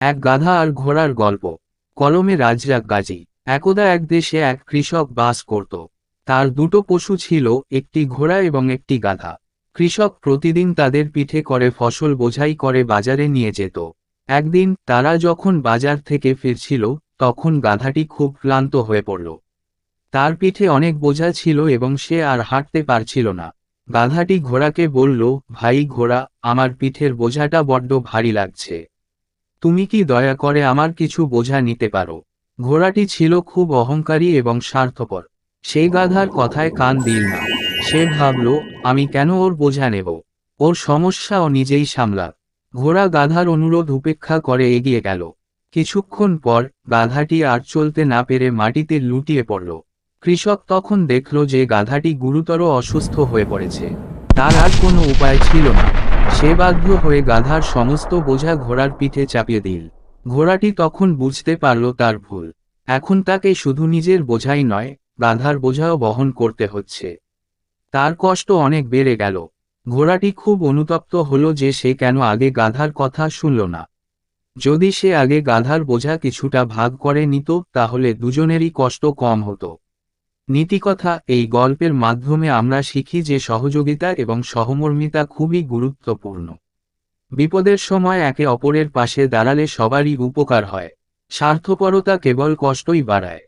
এক গাধা আর ঘোড়ার গল্প। কলমে রাজরাগ গাজী। একদা এক দেশে এক কৃষক বাস করত। তার দুটো পশু ছিল, একটি ঘোড়া এবং একটি গাধা। কৃষক প্রতিদিন তাদের পিঠে করে ফসল বোঝাই করে বাজারে নিয়ে যেত। একদিন তারা যখন বাজার থেকে ফিরছিল, তখন গাধাটি খুব ক্লান্ত হয়ে পড়ল। তার পিঠে অনেক বোঝা ছিল এবং সে আর হাঁটতে পারছিল না। গাধাটি ঘোড়াকে বলল, ভাই ঘোড়া, আমার পিঠের বোঝাটা বড্ড ভারী লাগছে। তুমি কি দয়া করে আমার কিছু বোঝা নিতে পারো? ঘোড়াটি ছিল খুব অহংকারী এবং স্বার্থপর। সেই গাধার কথায় কান দিল না। সে ভাবল, আমি কেন ওর বোঝা নেব? ওর সমস্যা ও নিজেই সামলা ঘোড়া গাধার অনুরোধ উপেক্ষা করে এগিয়ে গেল। কিছুক্ষণ পর গাধাটি আর চলতে না পেরে মাটিতে লুটিয়ে পড়ল। কৃষক তখন দেখল যে গাধাটি গুরুতর অসুস্থ হয়ে পড়েছে। তার আর কোনো উপায় ছিল না। সে বাধ্য হয়ে গাধার সমস্ত বোঝা ঘোড়ার পিঠে চাপিয়ে দিল। ঘোড়াটি তখন বুঝতে পারল তার ভুল। এখন তাকে শুধু নিজের বোঝাই নয়, গাধার বোঝাও বহন করতে হচ্ছে। তার কষ্ট অনেক বেড়ে গেল। ঘোড়াটি খুব অনুতপ্ত হল যে সে কেন আগে গাধার কথা শুনল না। যদি সে আগে গাধার বোঝা কিছুটা ভাগ করে নিত, তাহলে দুজনেরই কষ্ট কম হতো। নীতিকথা এই গল্পের মাধ্যমে আমরা শিখি যে সহযোগিতা এবং সহমর্মিতা খুবই গুরুত্বপূর্ণ। বিপদের সময় একে অপরের পাশে দাঁড়ালে সবারই উপকার হয়, স্বার্থপরতা কেবল কষ্টই বাড়ায়।